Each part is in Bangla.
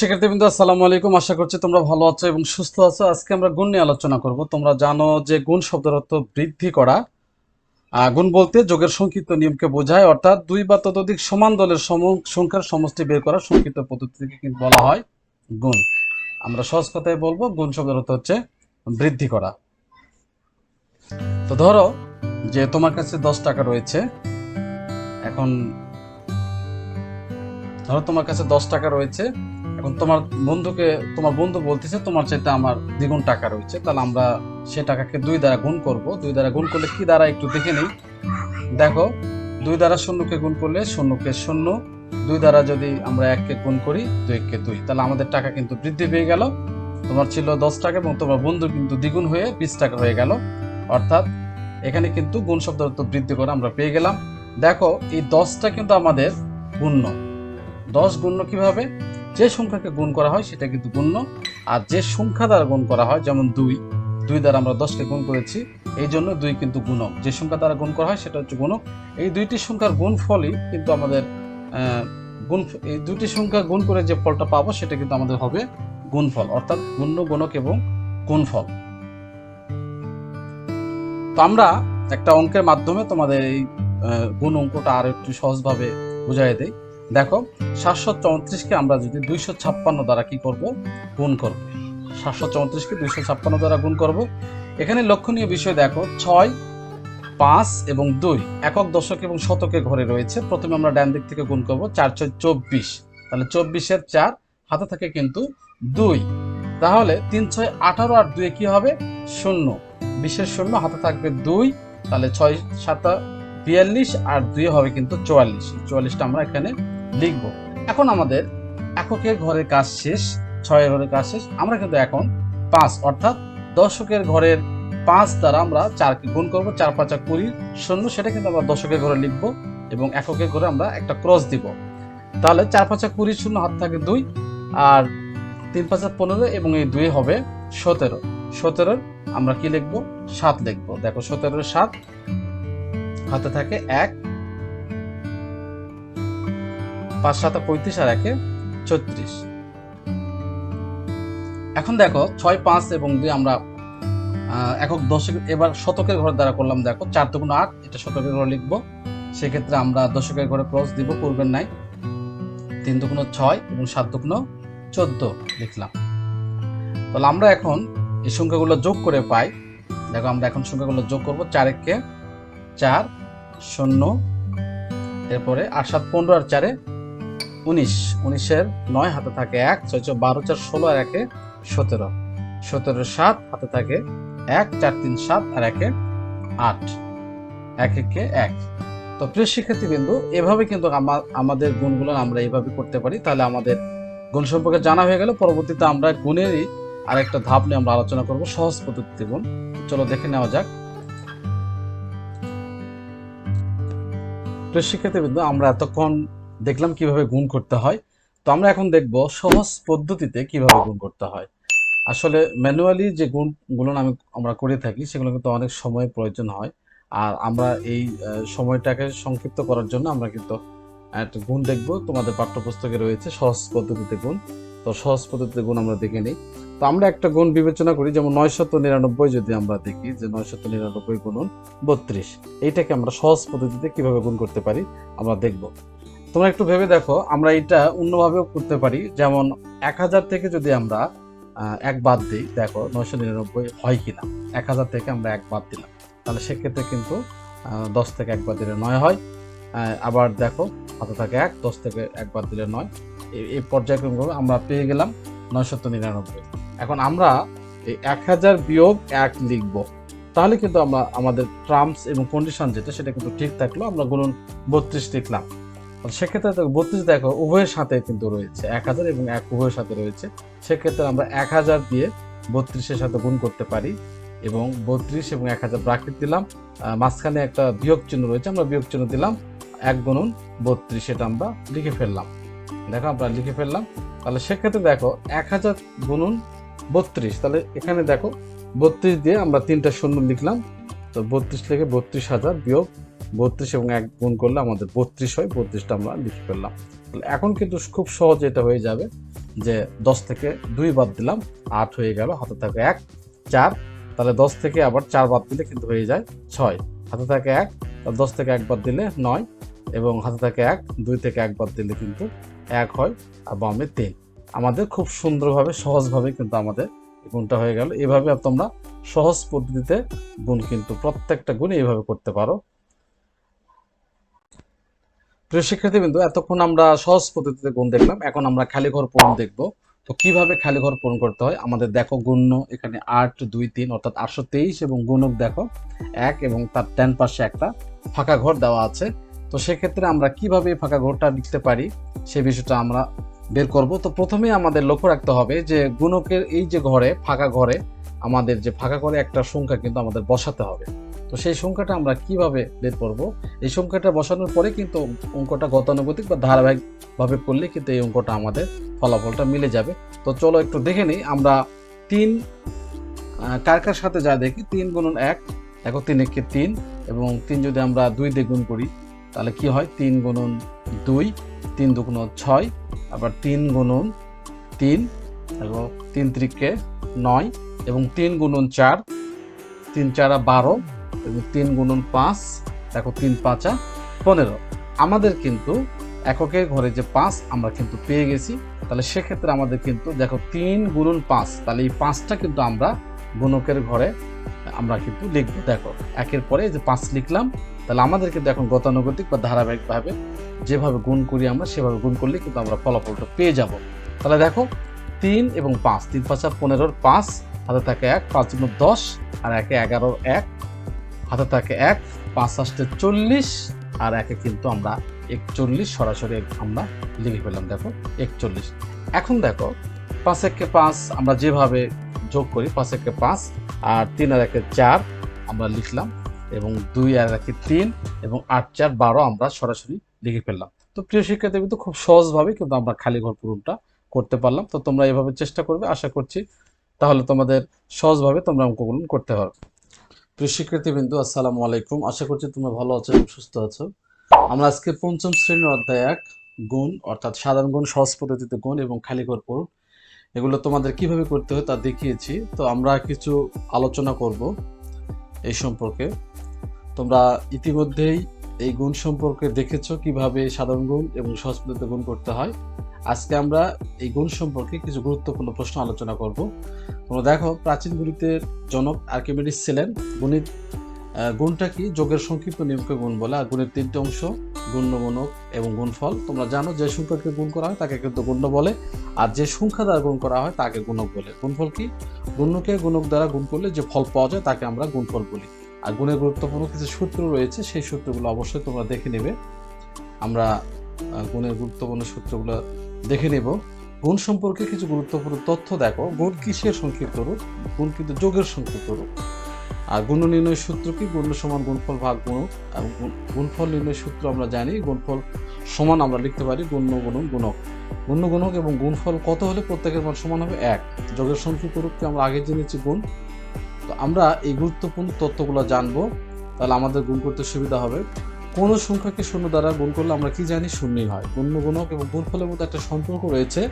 শিক্ষার্থীবৃন্দ, আসসালামু আলাইকুম। আশা করছি তোমরা ভালো আছো এবং সুস্থ আছো। আজকে আমরা গুণ নিয়ে আলোচনা করব। তোমরা জানো যে গুণ শব্দের অর্থ বৃদ্ধি করা। গুণ বলতে যোগের সংক্ষিপ্ত নিয়মকে বোঝায়, অর্থাৎ দুই বা ততোধিক সমান দলের সংখ্যার সমষ্টি বের করা সংক্ষিপ্ত পদ্ধতিকে কিন্তু বলা হয়? গুণ। আমরা সহজ কথায় বলব, গুণ শব্দের অর্থ হচ্ছে বৃদ্ধি করা। তো ধরো যে তোমার কাছে দশ টাকা রয়েছে। এখন ধরো তোমার কাছে দশ টাকা রয়েছে। এখন তোমার বন্ধুকে, তোমার বন্ধু বলতেছে, তোমার চাইতে আমার দ্বিগুণ টাকা রয়েছে, তাহলে আমরা সে টাকাকে দুই দ্বারা গুণ করব। দুই দ্বারা গুণ করলে কি দ্বারা? একটু দেখে নিই। দেখো, দুই দ্বারা শূন্যকে গুণ করলে শূন্যকে শূন্য, দুই দ্বারা যদি আমরা এককে গুণ করি দুই দুইকে দুই। তাহলে আমাদের টাকা কিন্তু বৃদ্ধি পেয়ে গেল। তোমার ছিল দশ টাকা এবং তোমার বন্ধু কিন্তু দ্বিগুণ হয়ে বিশ টাকা হয়ে গেল। অর্থাৎ এখানে কিন্তু গুণ শব্দ বৃদ্ধি করে আমরা পেয়ে গেলাম। দেখো, এই দশটা কিন্তু আমাদের গুণ্য। দশ গুণ্য কীভাবে? যে সংখ্যাকে গুণ করা হয় সেটা কিন্তু গুণ্য। আর যে সংখ্যা দ্বারা গুণ করা হয়, যেমন দুই দুই দ্বারা আমরা দশকে গুণ করেছি, এই জন্য দুই কিন্তু গুণক। যে সংখ্যা দ্বারা গুণ করা হয় সেটা হচ্ছে গুণক। এই দুইটি সংখ্যার গুণ ফলই কিন্তু আমাদের গুণ, এই দুইটি সংখ্যা গুণ করে যে ফলটা পাবো সেটা কিন্তু আমাদের হবে গুণফল, অর্থাৎ গুণ্য, গুণক এবং গুণফল। তো আমরা একটা অঙ্কের মাধ্যমে তোমাদের এই গুণ অঙ্কটা আর একটু সহজভাবে বুঝাই দেই। দেখো, সাতশো চৌত্রিশকে আমরা যদি দুইশো ছাপ্পান্ন দ্বারা কি করব? গুণ করব। সাতশো চৌত্রিশকে দুইশো ছাপ্পান্ন দ্বারা গুণ করব। এখানে লক্ষণীয় বিষয় দেখো, ছয়, পাঁচ এবং দুই একক দশক এবং শতকে ঘরে রয়েছে। প্রথমে আমরা ডান দিক থেকে গুণ করব, চার, ছয়, চব্বিশ। তাহলে চব্বিশের চার হাতে থাকে কিন্তু দুই। তাহলে তিন, ছয়, আঠারো আর দুই কি হবে? শূন্য। বিশের শূন্য হাতে থাকবে দুই। তাহলে ছয়, সাতা, বিয়াল্লিশ আর দুই হবে কিন্তু চুয়াল্লিশ। চুয়াল্লিশটা আমরা এখানে লিখব। এখন আমাদের এককের ঘরের কাজ শেষ, ছয়ের ঘরের কাজ শেষ। আমরা কিন্তু এখন পাঁচ, অর্থাৎ দশকের ঘরের পাঁচ দ্বারা আমরা চারকে গুণ করব, চার পাঁচা কুড়ি শূন্য, সেটা কিন্তু আমরা দশকের ঘরে লিখব এবং এককের ঘরে আমরা একটা ক্রস দিব। তাহলে চার পাঁচা কুড়ি শূন্য হাত থাকে দুই, আর তিন পাঁচা পনেরো এবং এই দুই হবে সতেরো। সতেরোর আমরা কি লিখব? সাত লিখব। দেখো, সতেরোর সাত হাতে থাকে এক পাঁচ সাত পঁয়ত্রিশ আর একে ছত্রিশ। এখন দেখো ছয়, পাঁচ এবং দুই আমরা একক দশক এবার শতকের ঘর দ্বারা করলাম, দেখো চার দুগুণ আট, এটা শতকের ঘরে লিখব। সেক্ষেত্রে আমরা দশকের ঘরে ক্রস দিব পূর্বের নাই। তিন দুগুণ ছয় এবং সাত দুগুণ চোদ্দ লিখলাম। তাহলে আমরা এখন এই সংখ্যাগুলো যোগ করে পাই। দেখো আমরা এখন সংখ্যাগুলো যোগ করব, চার একে চার শূন্য, এরপরে আট, সাত, পনেরো আর চারে উনিশ, উনিশের নয় হাতে থাকে এক ছয় ছয় বারো, চার, ষোলো আর একে সতেরো। সতেরো সাত হাতে থাকে এক, চার, তিন, সাত আর একে আট। এক, একে এক। তো প্রিয় শিক্ষার্থী বিন্দু এভাবে কিন্তু আমাদের গুণগুলো আমরা এইভাবে করতে পারি, তাহলে আমাদের গুণ সম্পর্কে জানা হয়ে গেল। পরবর্তীতে আমরা গুণেরই আরেকটা ধাপ নিয়ে আমরা আলোচনা করব, সহজ পদ্ধতিতে গুণ। চলো দেখে নেওয়া যাক। প্রিয় শিক্ষার্থীবৃন্দ, আমরা এতক্ষণ দেখলাম কীভাবে গুণ করতে হয়। তো আমরা এখন দেখব সহজ পদ্ধতিতে কীভাবে গুণ করতে হয়। আসলে ম্যানুয়ালি যে গুণগুলো আমি, আমরা করে থাকি, সেগুলো কিন্তু অনেক সময় প্রয়োজন হয়। আর আমরা এই সময়টাকে সংক্ষিপ্ত করার জন্য আমরা কিন্তু একটা গুণ দেখব। তোমাদের পাঠ্যপুস্তকে রয়েছে সহজ পদ্ধতিতে গুণ। তো সহজ পদ্ধতিতে গুণ আমরা দেখে নিই। তো আমরা একটা গুণ বিবেচনা করি, যেমন নয়শত নিরানব্বই যদি আমরা দেখি, যে নয়শত নিরানব্বই গুণন বত্রিশ। এইটাকে আমরা সহজ পদ্ধতিতে কীভাবে গুণ করতে পারি, আমরা দেখব। তোমরা একটু ভেবে দেখো, আমরা এটা অন্যভাবেও করতে পারি। যেমন এক হাজার থেকে যদি আমরা এক বাদ দিই, দেখো নয়শো নিরানব্বই হয় কিনা। এক হাজার থেকে আমরা এক বাদ দিলাম। তাহলে সেক্ষেত্রে কিন্তু দশ থেকে এক বাদ দিলে নয় হয়। আবার দেখো হাতে থাকে এক, দশ থেকে এক বাদ দিলে নয়। এই- পর্যায়ক্রমভাবে আমরা পেয়ে গেলাম নয়শত নিরানব্বই। এখন আমরা এই এক হাজার বিয়োগ এক লিখব। তাহলে কিন্তু আমরা, আমাদের টার্মস এবং কন্ডিশন যেটা, সেটা কিন্তু ঠিক থাকল। আমরা গুণন বত্রিশ লিখলাম। সেক্ষেত্রে বত্রিশ দেখো, উভয়ের সাথে কিন্তু রয়েছে এক হাজার এবং এক উভয়ের সাথে রয়েছে। সেক্ষেত্রে আমরা এক হাজার দিয়ে বত্রিশের সাথে গুণ করতে পারি এবং বত্রিশ এবং এক হাজার ব্রাকেট দিলাম। মাঝখানে একটা বিয়োগ চিহ্ন রয়েছে, আমরা বিয়োগ চিহ্ন দিলাম। এক গুণন বত্রিশ, এটা আমরা লিখে ফেললাম। দেখো, আমরা লিখে ফেললাম। তাহলে সেক্ষেত্রে দেখো, এক হাজার গুণন বত্রিশ, তাহলে এখানে দেখো, বত্রিশ দিয়ে আমরা তিনটা শূন্য লিখলাম। তো বত্রিশ থেকে বত্রিশ হাজার বিয়োগ বত্রিশ এবং এক গুণ করলে আমাদের বত্রিশ হয়, বত্রিশটা আমরা লিখে ফেললাম। এখন কিন্তু খুব সহজে এটা হয়ে যাবে যে দশ থেকে দুই বাদ দিলাম, আট হয়ে গেল, হাতে থাকে এক, চার, তাহলে দশ থেকে আবার চার বাদ দিলে কিন্তু হয়ে যায় ছয়। হাতে থাকে এক, তাহলে দশ থেকে এক বাদ দিলে নয় এবং হাতে থাকে এক, দুই থেকে এক বাদ দিলে কিন্তু এক হয় আর বামে তিন। আমাদের খুব সুন্দরভাবে, সহজভাবে কিন্তু আমাদের গুণটা হয়ে গেল। এভাবে তোমরা সহজ পদ্ধতিতে গুণ কিন্তু প্রত্যেকটা গুণ এইভাবে করতে পারো। প্রিয় শিক্ষার্থী বিন্দু এতক্ষণ আমরা সহজ পদ্ধতিতে গুণ দেখলাম। এখন আমরা খালি ঘর পূরণ দেখব। তো কীভাবে খালি ঘর পূরণ করতে হয়? আমাদের দেখো গুণ্য, এখানে আট, দুই, তিন, অর্থাৎ আটশো তেইশ এবং গুণক দেখো এক এবং তার টেন পাশে একটা ফাঁকা ঘর দেওয়া আছে। তো সেক্ষেত্রে আমরা কীভাবে ফাঁকা ঘরটা লিখতে পারি, সে বিষয়টা আমরা বের করব। তো প্রথমে আমাদের লক্ষ্য রাখতে হবে যে গুণকের এই যে ঘরে, ফাঁকা ঘরে, আমাদের যে ফাঁকা ঘরে একটা সংখ্যা কিন্তু আমাদের বসাতে হবে। তো সেই সংখ্যাটা আমরা কীভাবে বের করব? এই সংখ্যাটা বসানোর পরে কিন্তু অঙ্কটা গতানুগতিক বা ধারাবাহিকভাবে করলে কিন্তু এই অঙ্কটা আমাদের ফলাফলটা মিলে যাবে। তো চলো একটু দেখে নিই, আমরা তিন কার কার সাথে যা দেখি, তিন গুণন এক, দেখো তিন একে তিন, এবং তিন যদি আমরা দুই দিয়ে গুণ করি, তাহলে কি হয়? তিন গুণন দুই, তিন দুগুণ ছয়, আবার তিন গুণন তিন এবং তিন ত্রিকে নয়, এবং তিন গুণন চার, তিন চারা বারো এবং তিন গুণন পাঁচ, দেখো তিন পাঁচা পনেরো। আমাদের কিন্তু এককের ঘরে যে পাঁচ, আমরা কিন্তু পেয়ে গেছি। তাহলে সেক্ষেত্রে আমাদের কিন্তু দেখো তিন গুণন পাঁচ, তাহলে এই পাঁচটা কিন্তু আমরা গুণকের ঘরে আমরা কিন্তু লিখব। দেখো, একের পরে যে পাঁচ লিখলাম, তাহলে আমাদের কিন্তু এখন গতানুগতিক বা ধারাবাহিকভাবে যেভাবে গুণ করি আমরা, সেভাবে গুণ করলে কিন্তু আমরা ফলাফলটা পেয়ে যাব। তাহলে দেখো, তিন এবং পাঁচ, তিন পাঁচা পনেরোর পাঁচ হাতে থাকে এক, পাঁচ জন্য দশ, আর একে এগারোর এক হাতে থাকে এক, পাঁচ আসতে চল্লিশ, আর একে কিন্তু আমরা একচল্লিশ সরাসরি আমরা লিখে ফেললাম দেখো, একচল্লিশ। এখন দেখো, পাঁচ একে পাঁচ আমরা যেভাবে যোগ করি, পাঁচ একে পাঁচ, আর তিন আর একে চার আমরা লিখলাম, এবং দুই আর একে তিন, এবং আট, চার, বারো আমরা সরাসরি লিখে ফেললাম তো প্রিয় শিক্ষার্থী, কিন্তু খুব সহজভাবে কিন্তু আমরা খালি ঘর পূরণটা করতে পারলাম। তো তোমরা এভাবে চেষ্টা করবে, আশা করছি তাহলে তোমাদের সহজভাবে তোমরা অঙ্কগুলো করতে পারবে। শিক্ষার্থীবৃন্দু, আসসালামু আলাইকুম। আশা করছি তোমরা ভালো আছো এবং সুস্থ আছো। আমরা আজকে পঞ্চম শ্রেণির অধ্যায় এক, গুণ, অর্থাৎ সাধারণ গুণ, সহজ পদ্ধতিতে গুণ এবং খালি ঘর এগুলো তোমাদের কীভাবে করতে হয় তা দেখিয়েছি। তো আমরা কিছু আলোচনা করব এই সম্পর্কে। তোমরা ইতিমধ্যেই এই গুণ সম্পর্কে দেখেছ কীভাবে সাধারণ গুণ এবং সহজ পদ্ধতিতে গুণ করতে হয়। আজকে আমরা এই গুণ সম্পর্কে কিছু গুরুত্বপূর্ণ প্রশ্ন আলোচনা করব। তোমরা দেখো, প্রাচীন গণিতের জনক আর্কিমিডিস ছিলেন। গণিত গুণটা কি? যোগের সংক্ষিপ্ত নিয়মকে গুণ বলে, আর গুণের তিনটে অংশ গুণ্য গুণক এবং গুণফল। তোমরা জানো, যে সংখ্যাকে গুণ করা হয়, তাকে কিন্তু গুণ্য বলে, আর যে সংখ্যা দ্বারা গুণ করা হয়, তাকে গুণক বলে। গুণফল কি? গুণ্যকে গুণক দ্বারা গুণ করলে যে ফল পাওয়া যায়, তাকে আমরা গুণফল বলি। আর গুণের গুরুত্বপূর্ণ কিছু সূত্র রয়েছে, সেই সূত্রগুলো অবশ্যই তোমরা দেখে নেবে। আমরা গুণের গুরুত্বপূর্ণ সূত্রগুলো দেখে নেব। গুণ সম্পর্কে কিছু গুরুত্বপূর্ণ তথ্য দেখো। গুণ কিসের সংক্ষিপ্ত রূপ? গুণ কিন্তু যোগের সংক্ষিপ্ত রূপ। আর গুণ নির্ণয় সূত্র কি? গুণ সমান গুণফল ভাগ গুণক এবং গুণফল নির্ণয় সূত্র আমরা জানি, গুণফল সমান আমরা লিখতে পারি গুণ্য গুণন গুণক। গুণ্য গুণক এবং গুণফল কত হলে প্রত্যেকের মান সমান হবে? এক। যোগের সংক্ষিপ্ত রূপকে আমরা আগে জেনেছি গুণ। তো আমরা এই গুরুত্বপূর্ণ তথ্যগুলো জানব। তাহলে আমাদের গুণ করতে সুবিধা হবে। কোন সংখ্যাকে শূন্য দ্বারা গুণ করলে আমরা কি জানি? শূন্যই হয়। গুণ্য গুণক এবং গুণফলের মধ্যে একটা সম্পর্ক রয়েছে।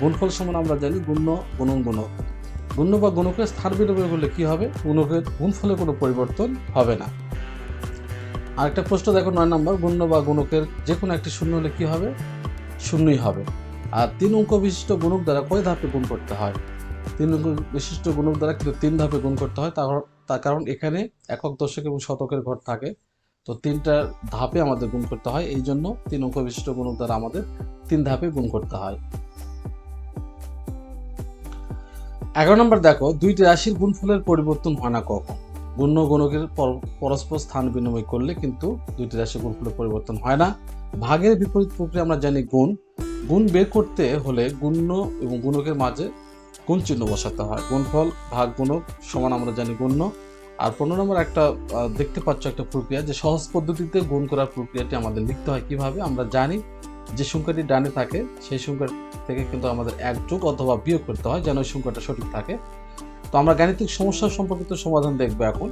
গুণফল সমান আমরা জানি গুণ্য গুণন গুণক। গুণ্য বা গুণকের স্থান বিলোপের করলে কি হবে? গুণকের গুণফলে কোনো পরিবর্তন হবে না। আরেকটা প্রশ্ন দেখো, নয় নম্বর। গুণ্য বা গুণকের যে কোনো একটি শূন্য হলে কী হবে? শূন্যই হবে। আর তিন অঙ্ক বিশিষ্ট গুণক দ্বারা কয় ধাপে গুণ করতে হয়? তিন অঙ্ক বিশিষ্ট গুণক দ্বারা কিন্তু তিন ধাপে গুণ করতে হয়। তার কারণ এখানে একক দশক এবং শতকের ঘর থাকে। তো তিনটা ধাপে আমাদের গুণ করতে হয়। এই জন্য তিন অঙ্ক বিশিষ্ট গুণক দ্বারা আমাদের তিন ধাপে গুণ করতে হয়। এগারো নম্বর দেখো, দুইটি রাশির গুণফলের পরিবর্তন হয় না কখন? গুণ্য গুণকের পরস্পর স্থান বিনিময় করলে কিন্তু দুইটি রাশির গুণফলের পরিবর্তন হয় না। ভাগের বিপরীত প্রক্রিয়া আমরা জানি গুণ। গুণ বের করতে হলে গুণ্য এবং গুণকের মাঝে গুণ চিহ্ন বসাতে হয়। গুণফল, ভাগ, গুণক সমান আমরা জানি গুণ্য। আর পনেরো নম্বর একটা দেখতে পাচ্ছ একটা প্রক্রিয়া যে সহজ পদ্ধতিতে গুণ করার প্রক্রিয়াটি আমাদের লিখতে হয় কীভাবে? আমরা জানি যে সংখ্যাটি ডানে থাকে, সেই সংখ্যা থেকে কিন্তু আমাদের এক যোগ অথবা বিয়োগ করতে হয় যেন ওই সংখ্যাটা সঠিক থাকে। তো আমরা গাণিতিক সমস্যা সম্পর্কিত সমাধান দেখব এখন।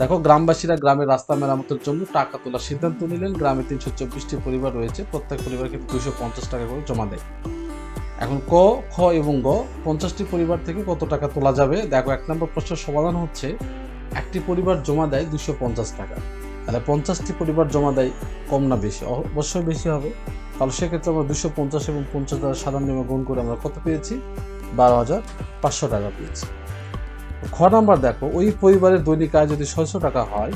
দেখো, গ্রামবাসীরা গ্রামের রাস্তা মেরামতের জন্য টাকা তোলার সিদ্ধান্ত নিলেন। গ্রামে তিনশো চব্বিশটি পরিবার রয়েছে। প্রত্যেক পরিবার কিন্তু দুশো পঞ্চাশ টাকা করে জমা দেয়। এখন ক, খ এবং গ, পঞ্চাশটি পরিবার থেকে কত টাকা তোলা যাবে? দেখো, এক নম্বর প্রশ্নের সমাধান হচ্ছে একটি পরিবার জমা দেয় দুশো পঞ্চাশ টাকা। তাহলে পঞ্চাশটি পরিবার জমা দেয় কম না বেশি? অবশ্যই বেশি হবে। তাহলে সেক্ষেত্রে আমরা দুশো পঞ্চাশ এবং পঞ্চাশ দ্বারা সাধারণ নিয়মে গুণ করে আমরা কত পেয়েছি? বারো হাজার পাঁচশো টাকা পেয়েছি। খ নাম্বার দেখো, ওই পরিবারের দৈনিক আয় যদি ছয়শো টাকা হয়,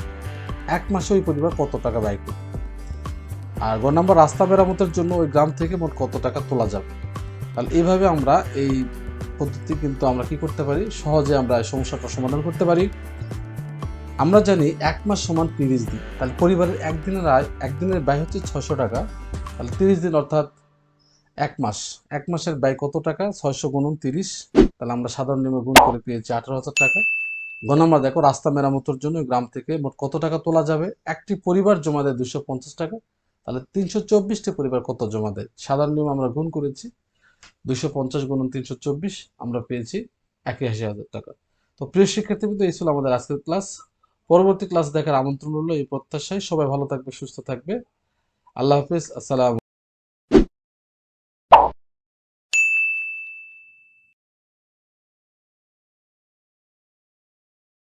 এক মাসে ওই পরিবার কত টাকা ব্যয় করবে? আর গ নাম্বার, রাস্তা মেরামতের জন্য ওই গ্রাম থেকে মোট কত টাকা তোলা যাবে? তাহলে এইভাবে আমরা এই পদ্ধতি কিন্তু আমরা কি করতে পারি? সহজে আমরা সমস্যাটা সমাধান করতে পারি। আমরা জানি এক মাস সমান তিরিশ দিন। তাহলে পরিবারের একদিনের আয়, একদিনের ব্যয় হচ্ছে ছশো টাকা। তাহলে তিরিশ দিন অর্থাৎ এক মাস। এক মাসের ব্যয় কত টাকা? ছয়শো গুণন তিরিশ। তাহলে আমরা সাধারণ নিয়মে গুণ করে পেয়েছি আঠারো হাজার টাকা। গ নম্বর দেখো, রাস্তা মেরামতের জন্য গ্রাম থেকে মোট কত টাকা তোলা যাবে? একটি পরিবার জমা দেয় দুশো পঞ্চাশ টাকা। তাহলে তিনশো চব্বিশটি পরিবার কত জমা দেয়? সাধারণ নিয়ম আমরা গুণ করেছি দুশো পঞ্চাশ গুণন তিনশো চব্বিশ আমরা পেয়েছি একাশি হাজার টাকা। তো প্রিয় শিক্ষার্থীবৃন্দ এই ছিল আমাদের আজকের ক্লাস। পরবর্তী ক্লাস দেখার আমন্ত্রণ রইল এই প্রত্যাশায়। সবাই ভালো থাকবে, সুস্থ থাকবে। আল্লাহ হাফিজ, আসসালাম